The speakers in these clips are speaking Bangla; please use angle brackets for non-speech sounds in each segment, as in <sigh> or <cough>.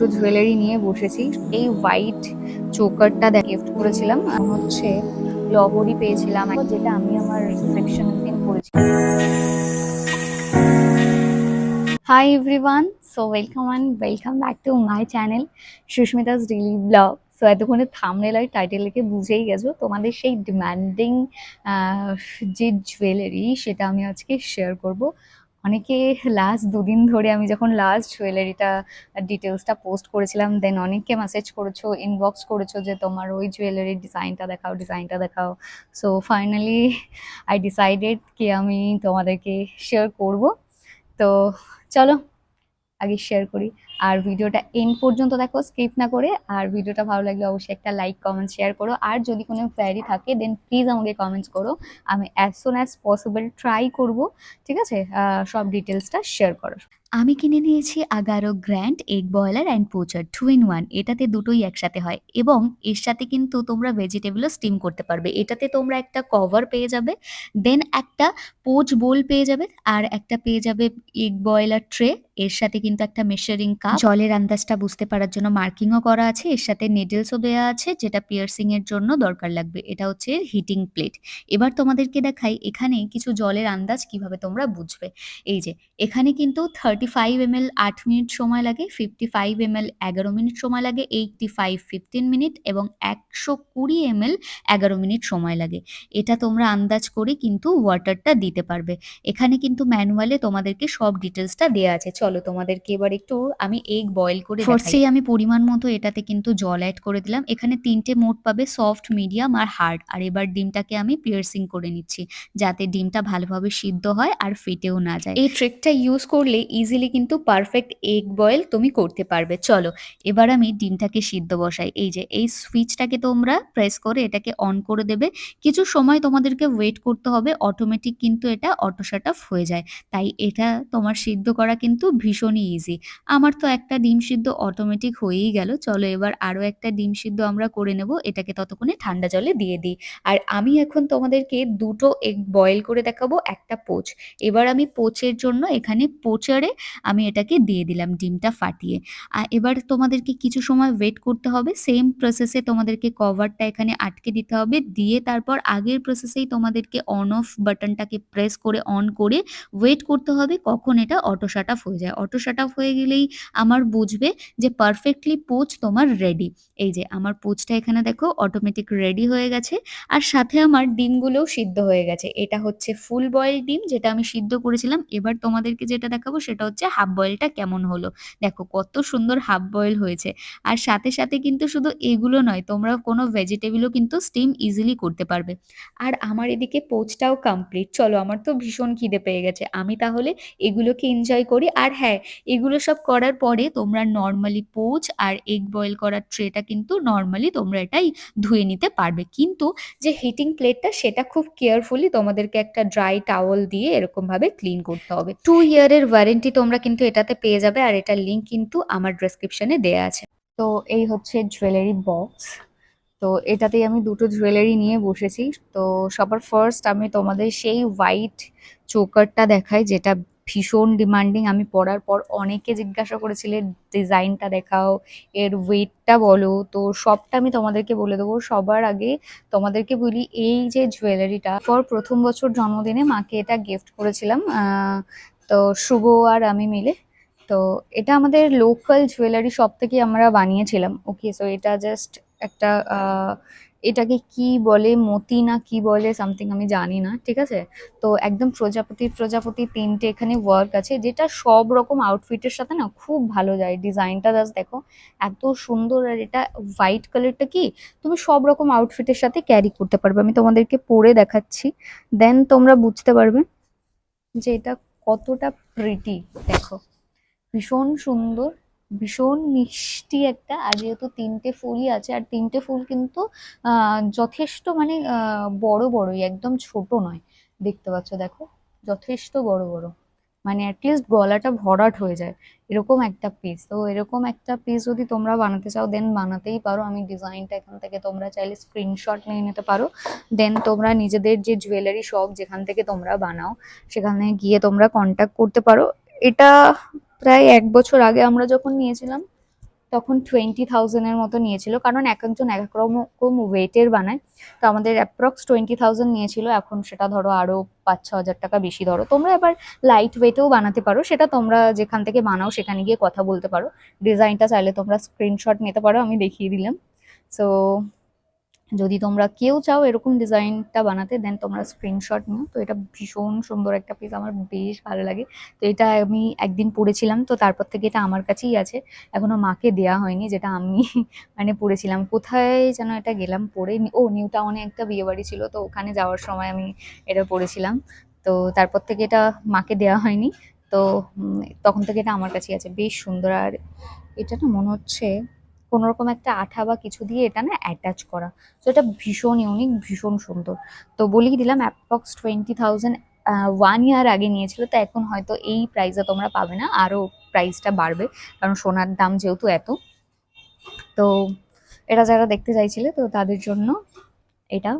একটু জুয়েলারি নিয়ে বসেছি। এই হোয়াইট চোকারটা গিফট করেছিলাম। হচ্ছে লহরি পেয়েছিলাম, যেটা আমি আমার রিসেপশনের দিন পরেছিলাম hi everyone so welcome and welcome back to my channel Susmita's daily blog so এতক্ষণে থামনেল আর টাইটেল লিখে বুঝেই গেছো, তোমাদের সেই ডিম্যান্ডিং যে জুয়েলারি সেটা আমি আজকে শেয়ার করব। অনেকে লাস্ট দুদিন ধরে আমি যখন লাস্ট জুয়েলারিটা ডিটেলসটা পোস্ট করেছিলাম দেন অনেককে মেসেজ করেছ ইনবক্স করেছ যে তোমার ওই জুয়েলারির ডিজাইনটা দেখাও ডিজাইনটা দেখাও। সো ফাইনালি আই ডিসাইডেড কি আমি তোমাদেরকে শেয়ার করব। তো, চলো। আগে শেয়ার করি। আর ভিডিওটা এন্ড পর্যন্ত দেখো স্কিপ না করে। আর ভিডিওটা ভালো লাগলে অবশ্যই একটা লাইক কমেন্ট শেয়ার করো। আর যদি কোনো কোয়ারি থাকে দেন প্লিজ আমাকে কমেন্টস করো। আমি as soon as possible try করব, ঠিক আছে? সব ডিটেলসটা শেয়ার করার। আমি কিনে নিয়েছি Agaro grand egg boiler and poacher two in one এটাতে দুটোই একসাথে হয়। এবং এর সাথে কিন্তু তোমরা ভেজিটেবলও স্টিম করতে পারবে। এটাতে তোমরা একটা কভার পেয়ে যাবে দেন একটা পোচ বোল পেয়ে যাবে, আর একটা পেয়ে যাবে এগ বয়লার ট্রে এর সাথে কিন্তু একটা মেশারিং কাপ জলের আন্দাজটা বুঝতে পারার জন্য মার্কিংও করা আছে। এর সাথে নেডলসও দেওয়া আছে, যেটা পিয়ার্সিং এর জন্য দরকার লাগবে। এটা হচ্ছে হিটিং প্লেট এবার তোমাদেরকে দেখাই এখানে কিছু জলের আন্দাজ কীভাবে তোমরা বুঝবে। এই যে, এখানে কিন্তু থার্টি ফাইভ এম এল আট মিনিট সময় লাগে ফিফটি ফাইভ এম এল এগারো মিনিট সময় লাগে এইটটি ফাইভ ফিফটিন মিনিট এবং একশো কুড়ি এম এল এগারো মিনিট সময় লাগে। এটা তোমরা আন্দাজ করে কিন্তু ওয়াটারটা দিতে পারবে। এখানে কিন্তু ম্যানুয়ালে তোমাদেরকে সব ডিটেলসটা দেওয়া আছে। চলো তোমাদেরকে এবার একটু আমি এগ বয়েল করে ফার্স্টেই আমি পরিমাণ মতো এটাতে কিন্তু জল অ্যাড করে দিলাম। এখানে তিনটে মোট পাবে সফট মিডিয়াম আর হার্ড আর এবার ডিমটাকে আমি পিয়ার্সিং করে নিচ্ছি যাতে ডিমটা ভালোভাবে সিদ্ধ হয় আর ফেটেও না যায়। এই ট্রিকটা ইউজ করলে ইজিলি কিন্তু পারফেক্ট এগ বয়েল তুমি করতে পারবে। চলো এবার আমি ডিমটাকে সিদ্ধ বসাই। এই যে এই সুইচটাকে তোমরা প্রেস করে এটাকে অন করে দেবে। কিছু সময় তোমাদেরকে ওয়েট করতে হবে অটোমেটিক কিন্তু এটা অটো শাট অফ হয়ে যায়। তাই এটা তোমার সিদ্ধ করা কিন্তু ভীষণই ইজি আমার তো একটা ডিম সিদ্ধ অটোমেটিক হয়েই গেল। চলো এবার আরও একটা ডিম সিদ্ধ আমরা করে নেব। এটাকে ততক্ষণে ঠান্ডা জলে দিয়ে দিই। আর আমি এখন তোমাদেরকে দুটো এগ বয়েল করে দেখাবো, একটা পোচ এবার আমি পোচের জন্য এখানে পোচারে আমি এটাকে দিয়ে দিলাম ডিমটা ফাটিয়ে। আর এবার তোমাদেরকে কিছু সময় ওয়েট করতে হবে। সেম প্রসেসে তোমাদেরকে কভারটা এখানে আটকে দিতে হবে। দিয়ে তারপর আগের প্রসেসেই তোমাদেরকে অন অফ বাটনটাকে প্রেস করে অন করে ওয়েট করতে হবে কখন এটা অটো শাট অফ হয়ে যায়। অটো শাট অফ হয়ে গেলেই আমার বুঝবে যে পারফেক্টলি পোচ তোমার রেডি এই যে আমার পোচটা এখানে দেখো অটোমেটিক রেডি হয়ে গেছে আর সাথে আমার ডিমগুলোও সিদ্ধ হয়ে গেছে। এটা হচ্ছে ফুল বয়েল ডিম যেটা আমি সিদ্ধ করেছিলাম। এবার তোমাদেরকে যেটা দেখাবো সেটা হচ্ছে হাফ বয়েলটা কেমন হলো। দেখো কত সুন্দর হাফ বয়েল হয়েছে। আর সাথে সাথে কিন্তু শুধু এগুলো নয় তোমরা কোনো ভেজিটেবলও কিন্তু স্টিম ইজিলি করতে পারবে। আর আমার এদিকে পোচটাও কমপ্লিট চলো, আমার তো ভীষণ খিদে পেয়ে গেছে। আমি তাহলে এগুলোকে এনজয় করি। আর হ্যাঁ এগুলো সব করার পরে তোমরা নর্মালি পোচ আর এগ বয়েল করার ট্রেটা কিন্তু নর্মালি তোমরা এটাই ধুয়ে নিতে পারবে। কিন্তু যে হিটিং প্লেটটা সেটা খুব কেয়ারফুলি তোমাদেরকে একটা ড্রাই টাওয়েল দিয়ে এরকম ভাবে ক্লিন করতে হবে। টু ইয়ারের ওয়ারেন্টি তোমরা কিন্তু এটাতে পেয়ে যাবে আর এটার লিঙ্ক কিন্তু আমার ডেসক্রিপশনে দেয়া আছে। তো এই হচ্ছে জুয়েলারি বক্স তো এটাতেই আমি দুটো জুয়েলারি নিয়ে বসেছি। তো সবার ফার্স্ট আমি তোমাদের সেই হোয়াইট চোকারটা দেখাই, যেটা ভীষণ ডিমান্ডিং আমি পরার পর অনেকে জিজ্ঞাসা করেছিলেন ডিজাইনটা দেখাও, এর ওয়েটটা বলো। তো সবটা আমি তোমাদেরকে বলে দেবো। সবার আগে তোমাদেরকে বলি, এই যে জুয়েলারিটা পর প্রথম বছর জন্মদিনে মাকে এটা গিফট করেছিলাম তো শুভ আর আমি মিলে। তো এটা আমাদের লোকাল জুয়েলারি শপ থেকে আমরা বানিয়েছিলাম। ওকে সো এটা জাস্ট একটা এটাকে কি বলে, মতি না কি বলে সামথিং আমি জানি না, ঠিক আছে? তো একদম প্রজাপতি প্রজাপতি তিনটে এখানে ওয়ার্ক আছে, যেটা সব রকম আউটফিটের সাথে না খুব ভালো যায়। ডিজাইনটা জাস্ট দেখো, এত সুন্দর আর এটা হোয়াইট কালারটা কি? তুমি সব রকম আউটফিটের সাথে ক্যারি করতে পারবে। আমি তোমাদেরকে পরে দেখাচ্ছি। দেন তোমরা বুঝতে পারবে যে এটা কতটা প্রিটি দেখো। ভীষণ সুন্দর ভীষণ মিষ্টি একটা, আর যেহেতু তিনটে ফুলই আছে, আর তিনটে ফুল কিন্তু যথেষ্ট মানে বড় বড়ই, একদম ছোট নয়। দেখতে পাচ্ছ, দেখো, যথেষ্ট বড় বড়। মানে অ্যাটলিস্ট গলাটা ভরাট হয়ে যায়। এরকম একটা পিস তো এরকম একটা পিস যদি তোমরা বানাতে চাও দেন বানাতেই পারো। আমি ডিজাইনটা এখান থেকে তোমরা চাইলে স্ক্রিনশট নিয়ে নিতে পারো। দেন তোমরা নিজেদের যে জুয়েলারি শপ যেখান থেকে তোমরা বানাও, সেখানে গিয়ে তোমরা কন্ট্যাক্ট করতে পারো। এটা প্রায় এক বছর আগে আমরা যখন নিয়েছিলাম, তখন টোয়েন্টি থাউজেন্ডের মতো নিয়েছিল। কারণ এক একজন এক এক রকম ওয়েটের বানায়। তো আমাদের অ্যাপ্রক্স টোয়েন্টি থাউজেন্ড নিয়েছিল। এখন সেটা ধরো আরও পাঁচ, ছ হাজার টাকা বেশি ধরো। তোমরা এবার লাইট ওয়েটেও বানাতে পারো। সেটা তোমরা যেখান থেকে বানাও সেখানে গিয়ে কথা বলতে পারো। ডিজাইনটা চাইলে তোমরা স্ক্রিনশট নিতে পারো। আমি দেখিয়ে দিলাম। সো যদি তোমরা কেউ চাও এরকম ডিজাইনটা বানাতে দেন তোমরা স্ক্রিনশট নিও। তো এটা ভীষণ সুন্দর একটা পিস আমার বেশ ভালো লাগে। তো এটা আমি একদিন পরেছিলাম তো তারপর থেকে এটা আমার কাছেই আছে। এখনও মাকে দেয়া হয়নি, যেটা আমি <laughs> মানে পরেছিলাম কোথায় যেন এটা গেলাম পরে ও নিউ টাউনে একটা বিয়ে বাড়ি ছিল, তো ওখানে যাওয়ার সময় আমি এটা পরেছিলাম তো তারপর থেকে এটা মাকে দেওয়া হয়নি, তো তখন থেকে এটা আমার কাছেই আছে। বেশ সুন্দর। আর এটা না মনে হচ্ছে কোনো রকম একটা আঠা বা কিছু দিয়ে এটা না অ্যাটাচ করা। তো এটা ভীষণ ইউনিক ভীষণ সুন্দর। তো বলেই দিলাম approx twenty thousand one year আগে নিয়েছিল, তো এখন হয়তো এই প্রাইসে তোমরা পাবে না আরও প্রাইসটা বাড়বে, কারণ সোনার দাম যেহেতু এত। তো এটা যারা দেখতে চাইছিলে, তো তাদের জন্য এটা।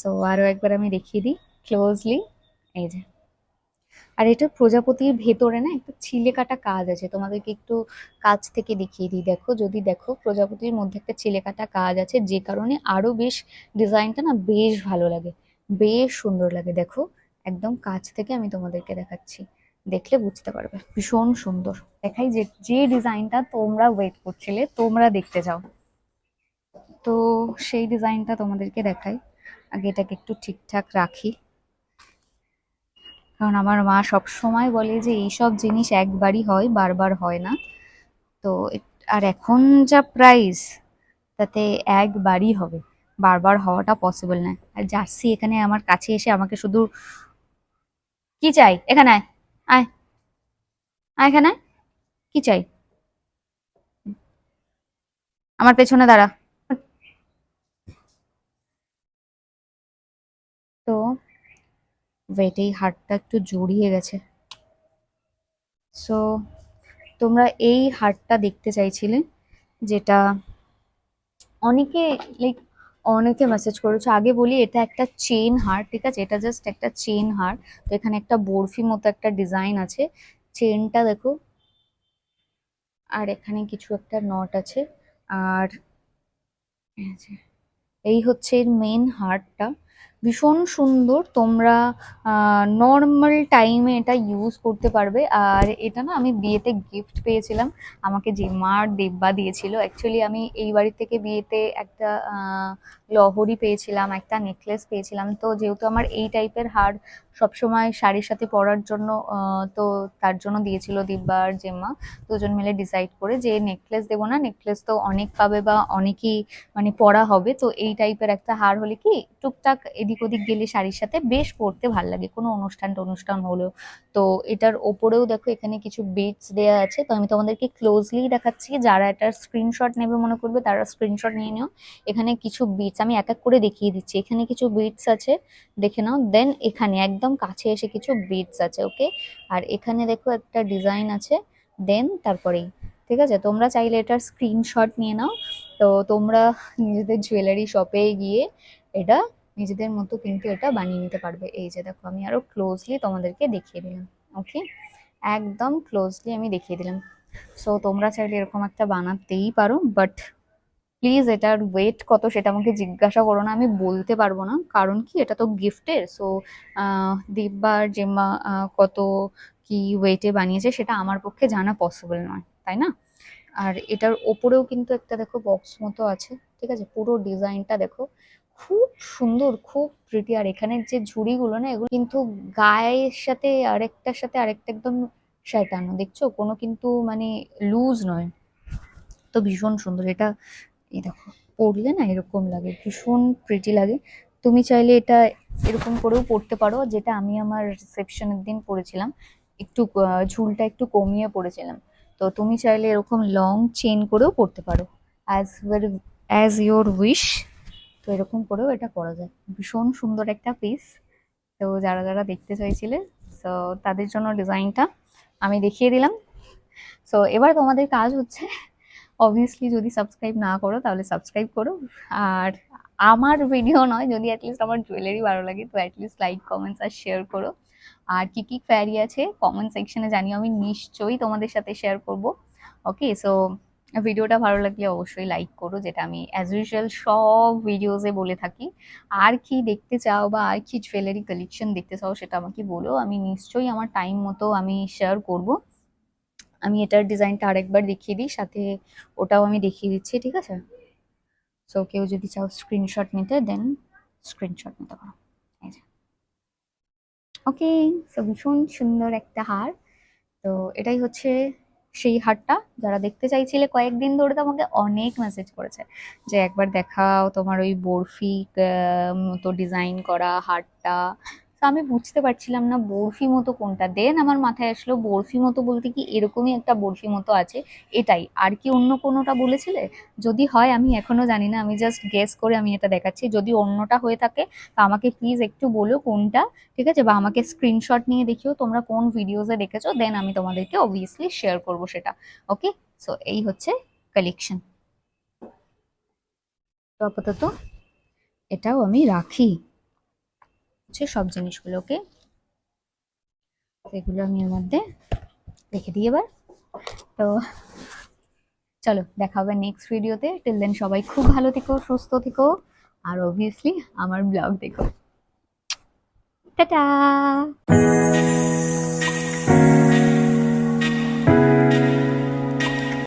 সো আরও একবার আমি দেখিয়ে দিই ক্লোজলি এই যে। আর এটা প্রজাপতির ভেতরে না একটা ছিলে কাটা কাজ আছে। তোমাদেরকে একটু কাছ থেকে দেখিয়ে দিই। দেখো, যদি দেখো প্রজাপতির মধ্যে একটা ছিলে কাটা কাজ আছে, যে কারণে আরও বেশ ডিজাইনটা না বেশ ভালো লাগে, বেশ সুন্দর লাগে। দেখো, একদম কাছ থেকে আমি তোমাদেরকে দেখাচ্ছি। দেখলে বুঝতে পারবে, ভীষণ সুন্দর। দেখাই যে যে ডিজাইনটা তোমরা ওয়েট করছিলে, তোমরা দেখতে যাও তো সেই ডিজাইনটা তোমাদেরকে দেখাই। আগে এটাকে একটু ঠিকঠাক রাখি। কারণ আমার মা সব সময় বলে যে, এইসব জিনিস একবারই হয়, বারবার হয় না। তো আর এখন যা প্রাইস তাতে একবারই হবে। বারবার হওয়াটা পসিবল না। আর জার্সি এখানে আমার কাছে এসে আমাকে শুধু কি চাই? এখানে আয় আয়। আয় এখানে। কি চাই? আমার পেছনে দাঁড়া তো ওয়েট এই হারটা একটু জড়িয়ে গেছে। সো তোমরা এই হারটা দেখতে চাইছিলে, যেটা অনেকে লাইক অনেকে মেসেজ করেছ। আগে বলি এটা একটা চেন হার ঠিক আছে? এটা জাস্ট একটা চেন হার তো এখানে একটা বরফি মতো একটা ডিজাইন আছে। চেনটা দেখো। আর এখানে কিছু একটা নট আছে। আর এই হচ্ছে এর মেন হারটা ভীষণ সুন্দর। তোমরা নর্মাল টাইমে এটা ইউজ করতে পারবে। আর এটা না আমি বিয়েতে গিফট পেয়েছিলাম। আমাকে জেম্মা আর দেব্বা দিয়েছিল। অ্যাকচুয়ালি আমি এই বাড়ি থেকে বিয়েতে একটা লহরি পেয়েছিলাম, একটা নেকলেস পেয়েছিলাম। তো যেহেতু আমার এই টাইপের হার সবসময় শাড়ির সাথে পরার জন্য তো তার জন্য দিয়েছিল দিব্যা আর জেম্মা। দুজন মিলে ডিসাইড করে যে নেকলেস দেবো না নেকলেস তো অনেক পাবে বা অনেকই মানে পরা হবে। তো এই টাইপের একটা হার হলে কি, টুকটাক এদিক ওদিক গেলে শাড়ির সাথে বেশ পরতে ভালো লাগে। কোনো অনুষ্ঠান টনুষ্ঠান হলেও তো এটার ওপরেও দেখো এখানে কিছু বিটস দেওয়া আছে। তো আমি তোমাদেরকে ক্লোজলি দেখাচ্ছি যারা এটার স্ক্রিনশট নেবে মনে করবে তারা স্ক্রিনশট নিয়ে নিও। এখানে কিছু বিটস আমি এক এক করে দেখিয়ে দিচ্ছি। এখানে কিছু বিটস আছে, দেখে নাও। দেন এখানে একদম কাছে এসে কিছু বিটস আছে ওকে আর এখানে দেখো একটা ডিজাইন আছে। দেন তারপরেই, ঠিক আছে? তোমরা চাইলে এটার স্ক্রিনশট নিয়ে নাও। তো তোমরা নিজেদের জুয়েলারি শপে গিয়ে এটা নিজেদের মতো কিন্তু এটা বানিয়ে নিতে পারবে। এই যে দেখো, আমি আরও ক্লোজলি তোমাদেরকে দেখিয়ে দিলাম ওকে একদম ক্লোজলি আমি দেখিয়ে দিলাম। সো তোমরা চাইলে এরকম একটা বানাতেই পারো বাট প্লিজ এটার ওয়েট কত সেটা আমাকে জিজ্ঞাসা করো না, আমি বলতে পারব না। কারণ কি? এটা তো গিফটের সো দিব্যা আর জেম্মা কত কি ওয়েটে বানিয়েছে সেটা আমার পক্ষে জানা পসিবল নয়, তাই না? আর এটার ওপরেও কিন্তু একটা দেখো বক্স মতো আছে, ঠিক আছে? পুরো ডিজাইনটা দেখো। খুব সুন্দর, খুব প্রিটি আর এখানের যে ঝুড়িগুলো না, এগুলো কিন্তু গায়ের সাথে আরেকটার সাথে আরেকটা একদম সাঁটানো দেখছ? কোনো কিন্তু মানে লুজ নয়। তো ভীষণ সুন্দর। এটা, এই দেখো, পরলে না এরকম লাগে, ভীষণ প্রিটি লাগে। তুমি চাইলে এটা এরকম করেও পরতে পারো, যেটা আমি আমার রিসেপশনের দিন পরেছিলাম। একটু ঝুলটা একটু কমিয়ে পরেছিলাম। তো তুমি চাইলে এরকম লং চেন করেও পরতে পারো। As very as your wish তো এরকম করেও এটা করা যায়। ভীষণ সুন্দর একটা পিস তো যারা যারা দেখতে চাইছিলে সো তাদের জন্য ডিজাইনটা আমি দেখিয়ে দিলাম। সো এবার তোমাদের কাজ হচ্ছে অবভিয়াসলি যদি সাবস্ক্রাইব না করো তাহলে সাবস্ক্রাইব করো। আর আমার ভিডিও নয়, যদি অ্যাটলিস্ট আমার জুয়েলারি ভালো লাগে, তো অ্যাটলিস্ট লাইক কমেন্টস আর শেয়ার করো। আর কী কী কোয়ারি আছে কমেন্ট সেকশনে জানিও, আমি নিশ্চয়ই তোমাদের সাথে শেয়ার করব। ওকে সো ভিডিওটা ভালো লাগলে অবশ্যই লাইক করো, যেটা আমি অ্যাজ ইউজুয়াল সব ভিডিওসে বলে থাকি। আর কি দেখতে চাও বা আর কি জুয়েলারি কালেকশন দেখতে চাও সেটা আমাকে বলো, আমি নিশ্চয়ই আমার টাইম মতো আমি শেয়ার করব। আমি এটার ডিজাইনটা আরেকবার দেখিয়ে দিই, সাথে ওটাও আমি দেখিয়ে দিচ্ছি, ঠিক আছে? সো কেউ যদি চাও স্ক্রিনশট নিতে দেন স্ক্রিনশট নিতে পারো। ওকে সো ভীষণ সুন্দর একটা হার। তো এটাই হচ্ছে সেই হারটা যারা দেখতে চাইছিলে কয়েকদিন ধরে তো আমাকে অনেক মেসেজ করেছে যে একবার দেখাও তোমার ওই বরফি তো মতো ডিজাইন করা হারটা। তো আমি বুঝতে পারছিলাম না বরফি মতো কোনটা। দেন আমার মাথায় আসলো বরফি মতো বলতে কি এরকমই একটা বরফি মতো আছে, এটাই। আর কি অন্য কোনোটা বলেছিলে? যদি হয়, আমি এখনও জানি না, আমি জাস্ট গেস করে আমি এটা দেখাচ্ছি। যদি অন্যটা হয়ে থাকে, তো আমাকে প্লিজ একটু বলো কোনটা, ঠিক আছে? বা আমাকে স্ক্রিনশট নিয়ে দেখিও তোমরা কোন ভিডিওসে দেখেছ দেন আমি তোমাদেরকে অবভিয়াসলি শেয়ার করব সেটা। ওকে সো এই হচ্ছে কালেকশন তো আপাতত এটাও আমি রাখি। হচ্ছে সব জিনিসগুলোকে। এগুলো আমি এর মধ্যে রেখে দিই এবার। তো চলো, দেখা হবে নেক্সট ভিডিওতে টিল দেন সবাই খুব ভালো থেকো, সুস্থ থেকো, আর অবভিয়াসলি আমার ব্লগ দেখো। টাটা!